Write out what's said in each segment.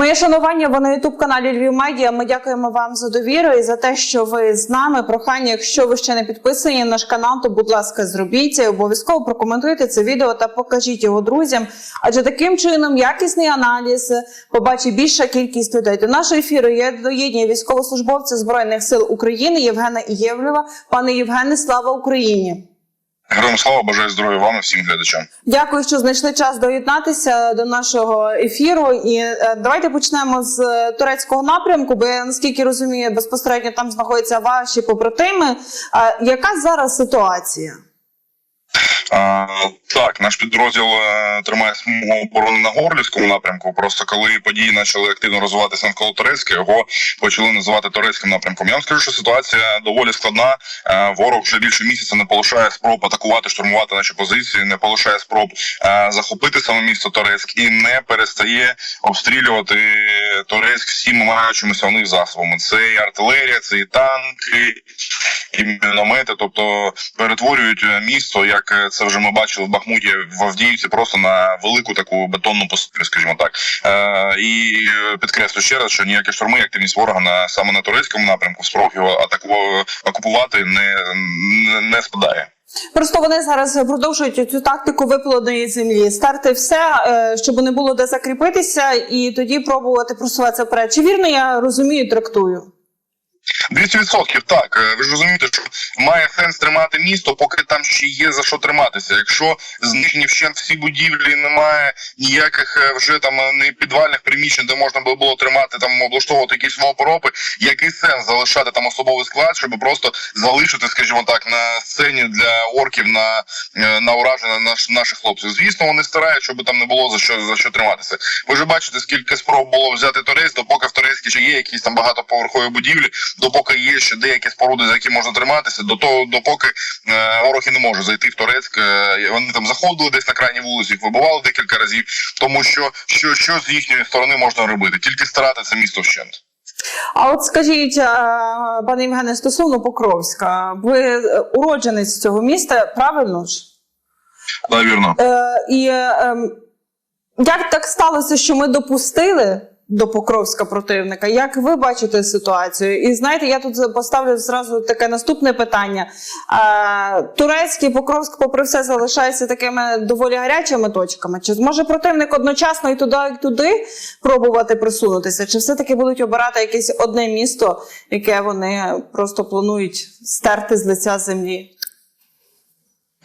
Моє шанування ви на ютуб каналі Львів Медіа. Ми дякуємо вам за довіру і за те, що ви з нами. Прохання, якщо ви ще не підписані на наш канал, то будь ласка, зробіть. Обов'язково прокоментуйте це відео та покажіть його друзям. Адже таким чином якісний аналіз побачить більша кількість людей. До нашого ефіру є доєдні військовослужбовця збройних сил України Євгена Ієвлєва. Пане Євгене, слава Україні! Героям слава, бажаю здоров'я вам і всім глядачам. Дякую, що знайшли час доєднатися до нашого ефіру. І е, давайте почнемо з е, турецького напрямку, бо я наскільки розумію, безпосередньо там знаходяться ваші побратими. Яка зараз ситуація? Так, наш підрозділ е, тримає смугу оборони на Горлівському напрямку. Просто коли події почали активно розвиватися навколо Турецька, його почали називати турецьким напрямком. Я вам скажу, що ситуація доволі складна. Е, ворог вже більше місяця не полишає спроб атакувати, штурмувати наші позиції, не полишає спроб е, захопити саме місто Турецьк і не перестає обстрілювати Турецьк всіма маючимися у них засобами. Це і артилерія, це і танки, і міномети, тобто перетворюють е, місто, як е, це вже ми бачили в Бахмуті в Авдіївці, просто на велику таку бетонну постелю, скажімо так. Е, і е, підкреслю ще раз, що ніякі штурми, активність ворога на саме на турецькому напрямку, спроб його атаку окупувати не, не, не спадає. Просто вони зараз продовжують цю тактику виплодної землі. Старти все, щоб не було де закріпитися, і тоді пробувати просуватися вперед. Чи вірно я розумію, трактую? 200% так. Е, Ви ж розумієте, що має сенс тримати місто, поки там ще є за що триматися. Якщо знищені вщент всі будівлі, немає ніяких е, вже там е, не підвальних приміщень, де можна було тримати там облаштовувати якісь вопоропи, який сенс залишати там особовий склад, щоб просто залишити, скажімо так, на сцені для орків на, на ураження наш, наших хлопців. Звісно, вони старають, щоб там не було за що за що триматися. Ви ж бачите, скільки спроб було взяти Торець, допоки в Турецькі ще є якісь там багатоповерхові будівлі, допоки є ще деякі споруди, за які можна триматися, до того, допоки е, ворог не може зайти в Турецьк. Е, вони там заходили десь на крайній вулиці, їх вибивали декілька разів, тому що що, що з їхньої сторони можна робити? Тільки старати це місто вщент. А от скажіть, е, пане Євгене, стосовно Покровська, ви уродженець цього міста, правильно ж? Да, вірно. І ем, як так сталося, що ми допустили до Покровська противника? Як ви бачите ситуацію? І знаєте, я тут поставлю зразу таке наступне питання. Турецький Покровськ, попри все, залишається такими доволі гарячими точками. Чи зможе противник одночасно і туди, і туди пробувати присунутися? Чи все-таки будуть обирати якесь одне місто, яке вони просто планують стерти з лиця землі?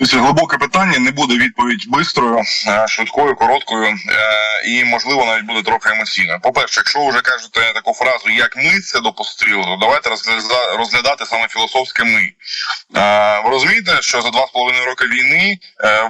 Це глибоке питання. Не буде відповідь бистрою, е, швидкою, короткою е, і можливо навіть буде трохи емоційною. По перше, якщо ви вже кажете таку фразу, як ми це допустили, то давайте розглядати саме філософське ми. Е, Ви розумієте, що за два з половиною роки війни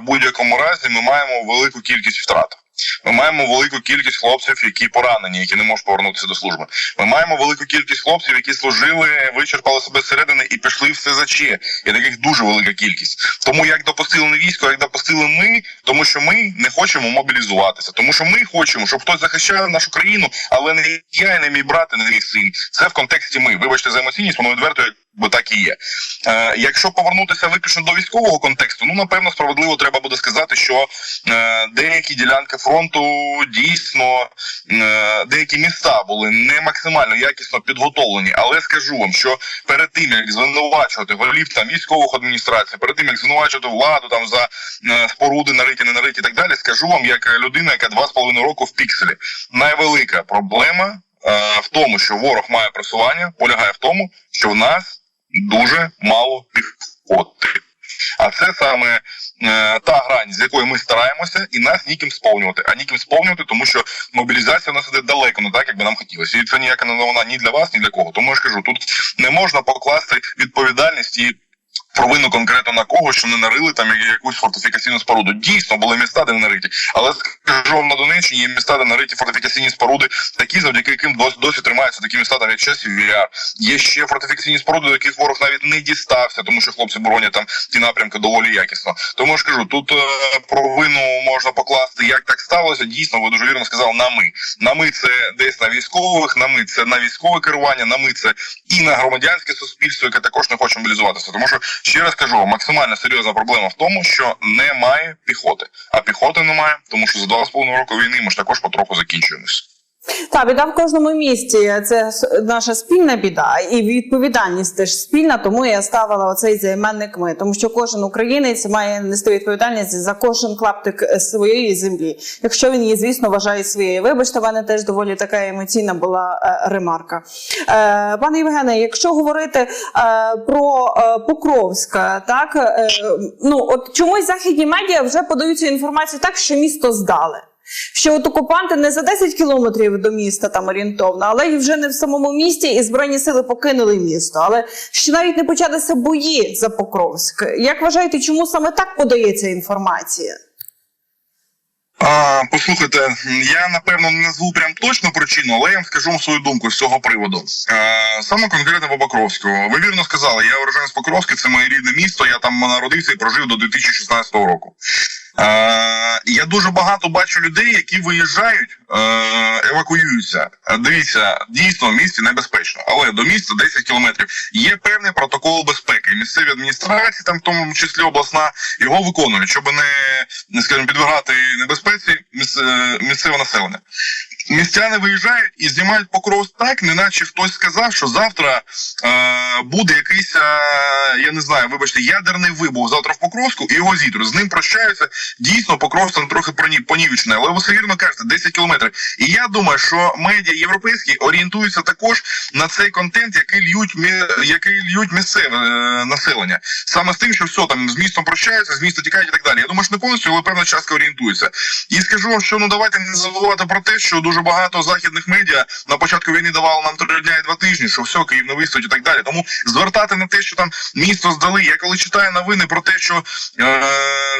в будь-якому разі ми маємо велику кількість втрат. Ми маємо велику кількість хлопців, які поранені, які не можуть повернутися до служби. Ми маємо велику кількість хлопців, які служили, вичерпали себе зсередини і пішли в СЗЧ. І таких дуже велика кількість. Тому як допустили не військо, як допустили ми, тому що ми не хочемо мобілізуватися, тому що ми хочемо, щоб хтось захищав нашу країну, але не я, і не мій брат, і не мій син. Це в контексті ми. Вибачте за емоційність, воно відверто бо так і є. Е, якщо повернутися виключно до військового контексту, ну напевно справедливо треба буде сказати, що е, деякі ділянки фронту дійсно е, деякі міста були не максимально якісно підготовлені. Але скажу вам, що перед тим як звинувачувати голів там військових адміністрацій, перед тим як звинувачувати владу там за е, споруди нариті, не нариті і так далі, скажу вам, як людина, яка два з половиною року в пікселі, найвелика проблема. е, В тому, що ворог має просування, полягає в тому, що в нас дуже мало піхоти. А це саме е, та грань, з якої ми стараємося, і нас ніким сповнювати. А ніким сповнювати, тому що мобілізація у нас іде далеко, не так, як би нам хотілося. І це ніяка не новина ні для вас, ні для кого. Тому я ж кажу, тут не можна покласти відповідальність і. Провину конкретно на кого, що не нарили там якусь фортифікаційну споруду. Дійсно були міста, де не нариті. Але скажу на Донеччині є міста, де нариті фортифікаційні споруди, такі, завдяки яким досі, тримаються такі міста, там як часів Яр. Є ще фортифікаційні споруди, до яких ворог навіть не дістався, тому що хлопці боронять там ті напрямки доволі якісно. Тому я ж кажу, тут е, провину можна покласти, як так сталося. Дійсно, ви дуже вірно сказали, на ми. На ми це десь на військових, на ми це на військове керування, на ми це і на громадянське суспільство, яке також не хоче мобілізуватися. Тому що ще раз кажу, максимально серйозна проблема в тому, що немає піхоти. А піхоти немає, тому що за два з половиною року війни ми ж також потроху закінчуємось. Та біда в кожному місті. Це наша спільна біда, і відповідальність теж спільна. Тому я ставила оцей займенник ми, тому що кожен українець має нести відповідальність за кожен клаптик е, своєї землі, якщо він її, звісно, вважає своєю. Вибачте, в мене теж доволі така емоційна була е, ремарка. Е, пане Євгене, якщо говорити про Покровська, так ну от чомусь західні медіа вже подають цю інформацію так, що місто здали. Що от окупанти не за 10 кілометрів до міста там орієнтовно, але й вже не в самому місті, і збройні сили покинули місто. Але ще навіть не почалися бої за Покровськ. Як вважаєте, чому саме так подається інформація? А, послухайте, я напевно не назву прям точну причину, але я вам скажу свою думку з цього приводу. А, саме конкретно по Покровську. Ви вірно сказали, я уроженець Покровська, це моє рідне місто. Я там народився і прожив до 2016 року. Я дуже багато бачу людей, які виїжджають, е, евакуюються. Дивіться, дійсно в місті небезпечно, але до міста 10 кілометрів. Є певний протокол безпеки. Місцеві адміністрації, там в тому числі обласна, його виконують, щоб не, скажімо, підвергати небезпеці е, місцеве населення. Містяни виїжджають і знімають покров так, неначе хтось сказав, що завтра е, буде якийсь, е, я не знаю, вибачте, ядерний вибух завтра в Покровську і його зітру. З ним прощаються. Дійсно, Покровськ там трохи понівечений, але ви все вірно кажете, 10 кілометрів. І я думаю, що медіа європейські орієнтуються також на цей контент, який льють який льють місцеве е, населення. Саме з тим, що все там з містом прощаються, з міста тікають і так далі. Я думаю, що не повністю, але певна частка орієнтується. І скажу вам, що ну давайте не забувати про те, що дуже багато західних медіа на початку війни давало нам три дня і два тижні, що все, Київ не вистоїть і так далі. Тому звертати на те, що там місто здали. Я коли читаю новини про те, що е,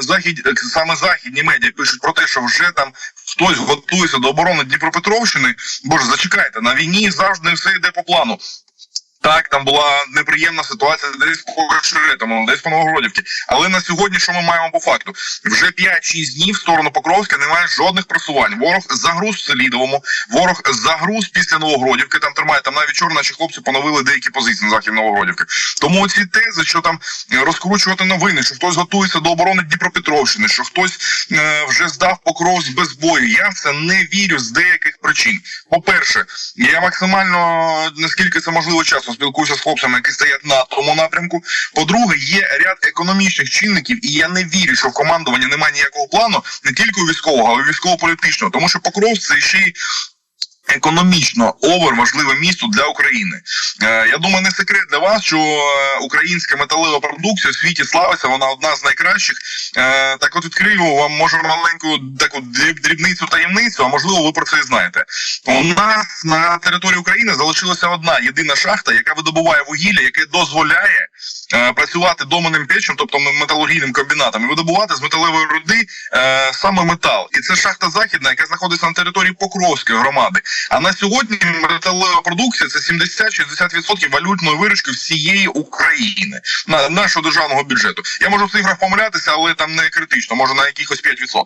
захід е, саме західні медіа пишуть про те, що вже там хтось готується до оборони Дніпропетровщини. Боже, зачекайте, на війні завжди все йде по плану. Так, там була неприємна ситуація десь по Шеретому, десь по Новогродівці. Але на сьогодні, що ми маємо по факту? Вже 5-6 днів в сторону Покровська немає жодних просувань. Ворог загруз в Селідовому, ворог загруз після Новогродівки. Там тримає там навіть вчора наші хлопці поновили деякі позиції на захід Новогродівки. Тому ці тези, що там е, розкручувати новини, що хтось готується до оборони Дніпропетровщини, що хтось е, вже здав Покровськ без бою. Я в це не вірю з деяких причин. По-перше, я максимально наскільки це можливо часу спілкуюся з хлопцями, які стоять на тому напрямку. По-друге, є ряд економічних чинників, і я не вірю, що в командуванні немає ніякого плану не тільки у військового, але й військово-політичного, тому що Покровськ це ще й економічно овер важливе місто для України. Е, я думаю, не секрет для вас, що е, українська металева продукція в світі славиться. Вона одна з найкращих. Е, так, от відкрию вам може маленьку таку дріб- дрібницю таємницю, а можливо, ви про це і знаєте. У нас на території України залишилася одна єдина шахта, яка видобуває вугілля, яке дозволяє працювати доменним печем, тобто металургійним комбінатом, і видобувати з металевої руди саме метал. І це шахта західна, яка знаходиться на території Покровської громади. А на сьогодні металева продукція це 70-60% валютної виручки всієї України на нашого державного бюджету. Я можу в цифрах помилятися, але там не критично, може на якихось 5%.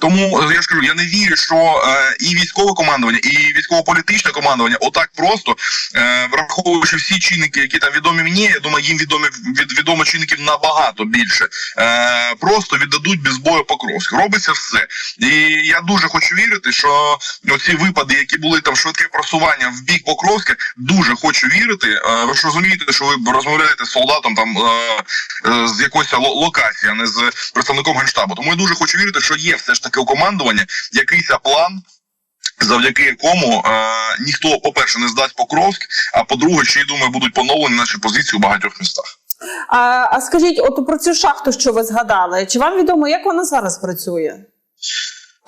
Тому е, я ж кажу, я не вірю, що е, і військове командування, і військово-політичне командування отак просто е, враховуючи всі чинники, які там відомі мені, я думаю, їм відомі від відомо чинників набагато більше. Е, просто віддадуть без бою Покровськ. Робиться все. І я дуже хочу вірити, що оці випади, які були там швидке просування в бік Покровська, дуже хочу вірити. Е, ви ж розумієте, що ви розмовляєте з солдатом там е, е, з якоїсь ло- локації, а не з представником генштабу. Тому я дуже хочу вірити, що є все ж таки у командування якийсь план. Завдяки якому е, ніхто, по-перше, не здасть Покровськ, а по-друге, ще й думаю, будуть поновлені наші позиції у багатьох містах. А, а скажіть, от про цю шахту, що ви згадали, чи вам відомо, як вона зараз працює?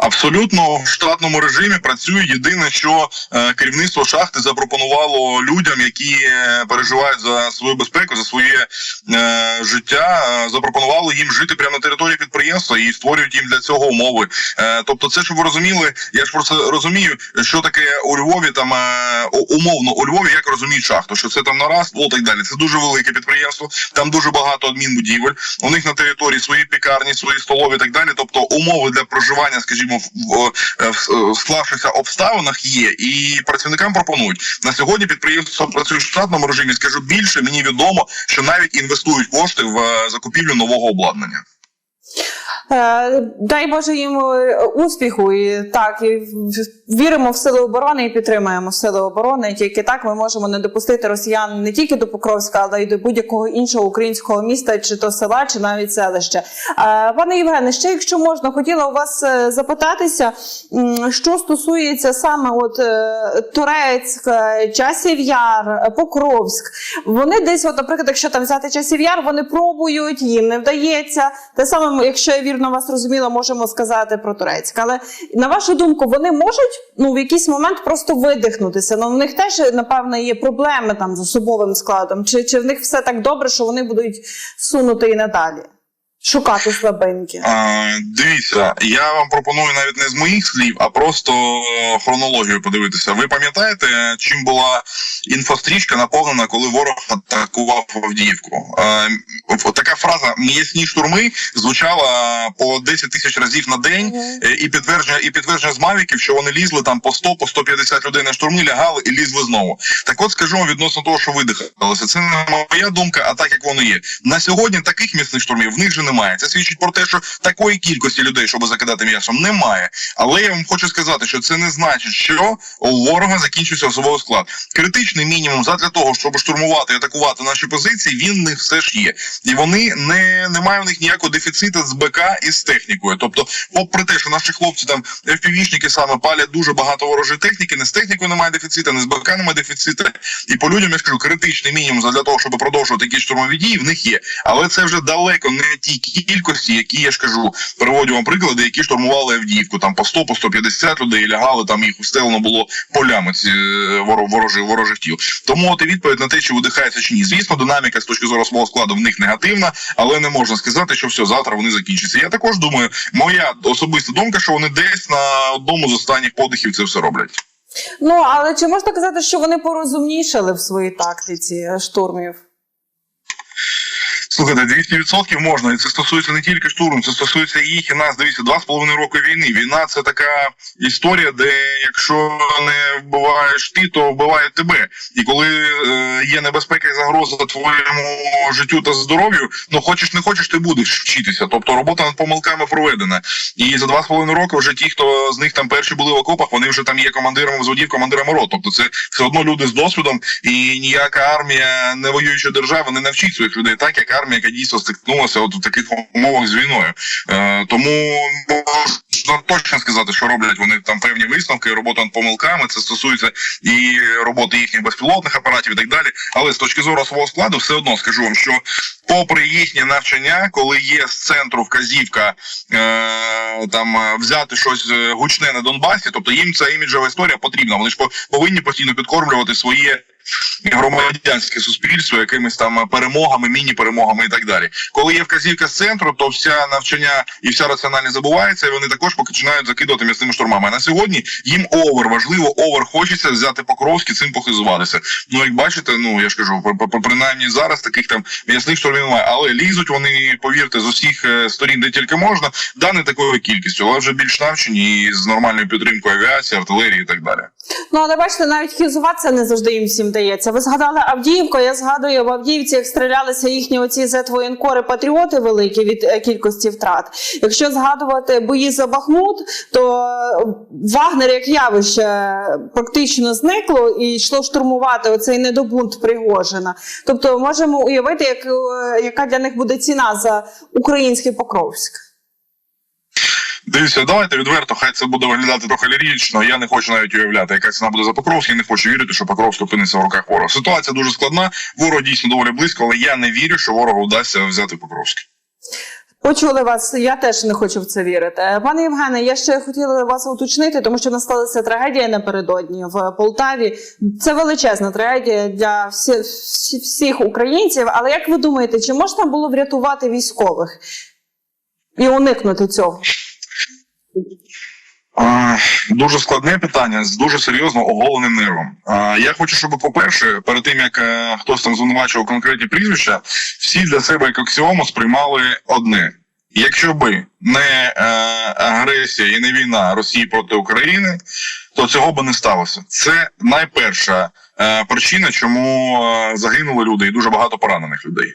Абсолютно в штатному режимі працює. Єдине, що е, керівництво шахти запропонувало людям, які е, переживають за свою безпеку, за своє е, життя, запропонувало їм жити прямо на території підприємства і створюють їм для цього умови. Тобто, це щоб ви розуміли, я ж просто розумію, що таке у Львові там умовно у Львові, як розуміють шахту, що це там на раз, і так далі. Це дуже велике підприємство, там дуже багато адмінбудівель. У них на території свої пікарні, свої столові і так далі. Тобто умови для проживання, скажімо, в, в, в, в склавшихся обставинах є, і працівникам пропонують на сьогодні. Підприємство працює в штатному режимі. Скажу більше, мені відомо, що навіть інвестують кошти в е, закупівлю нового обладнання. Е, Дай Боже їм е, успіху і так і віримо в сили оборони і підтримуємо сили оборони. Тільки так ми можемо не допустити росіян не тільки до Покровська, але й до будь-якого іншого українського міста, чи то села, чи навіть селища. Е, Пане Євгене, ще якщо можна, хотіла у вас запитатися, що стосується саме от Турецьк, Часів Яр, Покровськ. Вони десь, от, наприклад, якщо там взяти часів яр, вони пробують, їм не вдається. Те саме, якщо я вірно вас розуміла, можемо сказати про турецьке. Але на вашу думку, вони можуть ну в якийсь момент просто видихнутися. Ну в них теж напевно є проблеми там з особовим складом. Чи, чи в них все так добре, що вони будуть сунути і надалі? Шукати слабинки. Е, дивіться, я вам пропоную навіть не з моїх слів, а просто е, хронологію подивитися. Ви пам'ятаєте, чим була інфострічка наповнена, коли ворог атакував Авдіївку? Е, така фраза м'ясні штурми звучала по 10 тисяч разів на день. Е, І підтвердження, і підтвердження з мавіків, що вони лізли там по 100, по 150 людей на штурми, лягали і лізли знову. Так от скажу вам відносно того, що видихалося. Це не моя думка, а так як воно є. На сьогодні таких м'ясних штурмів в них же немає. Це свідчить про те, що такої кількості людей, щоб закидати м'ясом, немає. Але я вам хочу сказати, що це не значить, що у ворога закінчився особовий склад. Критичний мінімум задля того, щоб штурмувати і атакувати наші позиції, він них все ж є. І вони не немає в них ніякого дефіциту з БК і з технікою. Тобто, попри те, що наші хлопці там FPV-шники саме палять дуже багато ворожої техніки, не з технікою немає дефіциту, не з БК немає дефіциту. І по людям я скажу, критичний мінімум для того, щоб продовжувати якісь штурмові дії, в них є. Але це вже далеко не ті кількості, які я ж кажу, приводю вам приклади, які штурмували Авдіївку, там по 100, по 150 людей лягали, там їх устелено було полями ці е, ворожих ворожих тіл. Тому от і відповідь на те, чи видихається чи ні. Звісно, динаміка з точки зору свого складу в них негативна, але не можна сказати, що все завтра вони закінчаться. Я також думаю, моя особиста думка, що вони десь на одному з останніх подихів це все роблять. Ну але чи можна казати, що вони порозумнішали в своїй тактиці штурмів? Слухайте, 200% можна, і це стосується не тільки штурму, це стосується і їх і нас. Дивіться, два з половиною роки війни. Війна це така історія, де якщо не вбиваєш ти, то вбивають тебе. І коли е, є небезпека і загроза твоєму життю та здоров'ю, ну хочеш не хочеш, ти будеш вчитися. Тобто робота над помилками проведена. І за два з половиною роки вже ті, хто з них там перші були в окопах, вони вже там є командирами взводів, командирами рот. Тобто це все одно люди з досвідом, і ніяка армія не воююча держава не навчить своїх людей, так як армія, яка дійсно стикнулася от у таких умовах з війною. Е, тому можна точно сказати, що роблять вони там певні висновки, робота над помилками. Це стосується і роботи їхніх безпілотних апаратів і так далі. Але з точки зору свого складу, все одно скажу вам, що попри їхнє навчання, коли є з центру вказівка е, там е, взяти щось е, гучне на Донбасі, тобто їм ця іміджова історія потрібна. Вони ж по- повинні постійно підкормлювати своє. Громадянське суспільство якимись там перемогами, міні-перемогами і так далі. Коли є вказівка з центру, то вся навчання і вся раціональність забувається, і вони також починають закидувати м'ясними штурмами. А на сьогодні їм овер важливо, овер хочеться взяти Покровський, цим похизуватися. Ну як бачите, ну я ж кажу, при- при- принаймні зараз таких там м'ясних штурмів немає, але лізуть вони, повірте, з усіх е, сторін, де тільки можна, да не такою кількістю, але вже більш навчені і з нормальною підтримкою авіації, артилерії і так далі. Ну але бачите, навіть хізуватися не завжди їм всім дається. Ви згадали Авдіївку. Я згадую в Авдіївці, як стрілялися їхні оці зетвоєнкори патріоти великі від е, кількості втрат. Якщо згадувати бої за Бахмут, то е, Вагнер як явище практично зникло і йшло штурмувати оцей недобунт Пригожина. Тобто можемо уявити, як, е, яка для них буде ціна за український Покровськ. Дивіться, давайте відверто, хай це буде виглядати трохи лірічно. Я не хочу навіть уявляти, яка ціна буде за Покровський. Не хочу вірити, що Покровськ опиниться в руках ворога. Ситуація дуже складна. Ворог дійсно доволі близько, але я не вірю, що ворогу вдасться взяти Покровський. Почули вас, я теж не хочу в це вірити. Пане Євгене, я ще хотіла вас уточнити, тому що насталася трагедія напередодні в Полтаві. Це величезна трагедія для всі- всіх українців. Але як ви думаєте, чи можна було врятувати військових і уникнути цього? Дуже складне питання з дуже серйозно оголеним нервом. Я хочу, щоб, по-перше, перед тим як е, хтось там звинувачував конкретні прізвища, всі для себе як аксіому сприймали одне: якщо би не е, агресія і не війна Росії проти України, то цього би не сталося. Це найперша причина, чому е, загинули люди, і дуже багато поранених людей.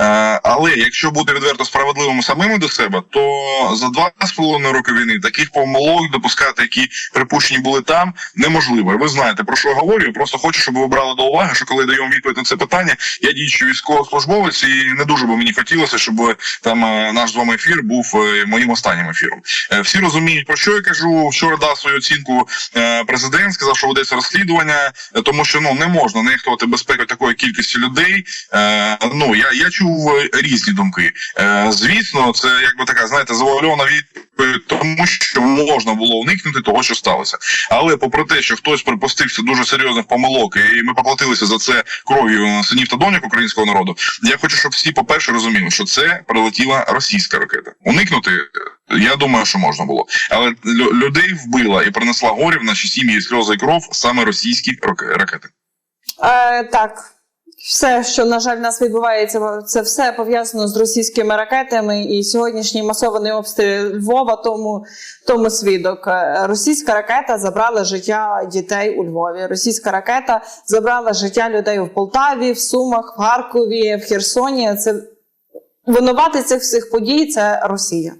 Е, але якщо бути відверто справедливими самими до себе, то за два з половиною роки війни таких помилок допускати, які припущені були там, неможливо. Ви знаєте про що я говорю. Я просто хочу, щоб ви брали до уваги, що коли даємо відповідь на це питання, я діючий військовослужбовець, і не дуже би мені хотілося, щоб там е, наш з вами ефір був е, моїм останнім ефіром. Е, Всі розуміють про що я кажу. Вчора дав свою оцінку е, президент, сказав, що ведеться розслідування, е, тому що ну не можна нехтувати безпекою такої кількості людей. Е, Ну я, я чув різні думки. Е, Звісно, це якби така, знаєте, завуальована відповідь, тому що можна було уникнути того, що сталося. Але попри те, що хтось припустився дуже серйозних помилок, і ми поплатилися за це кров'ю синів та доньок українського народу. Я хочу, щоб всі, по-перше, розуміли, що це прилетіла російська ракета. Уникнути, я думаю, що можна було. Але людей вбила і принесла горі в наші сім'ї сльози і кров саме російські ракети. Е, так. Все, що на жаль, в нас відбувається, це все пов'язано з російськими ракетами. І сьогоднішній масований обстріл Львова тому, тому свідок. Е, Російська ракета забрала життя дітей у Львові. Російська ракета забрала життя людей в Полтаві, в Сумах, в Харкові, в Херсоні. Це винувати цих всіх подій це Росія.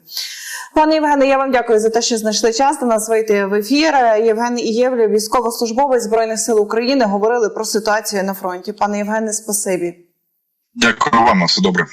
Пане Євгене, я вам дякую за те, що знайшли час до нас вийти в ефір. Євген Ієвлів, військовослужбовець Збройних сил України, говорили про ситуацію на фронті. Пане Євгене, спасибі. Дякую вам все добре.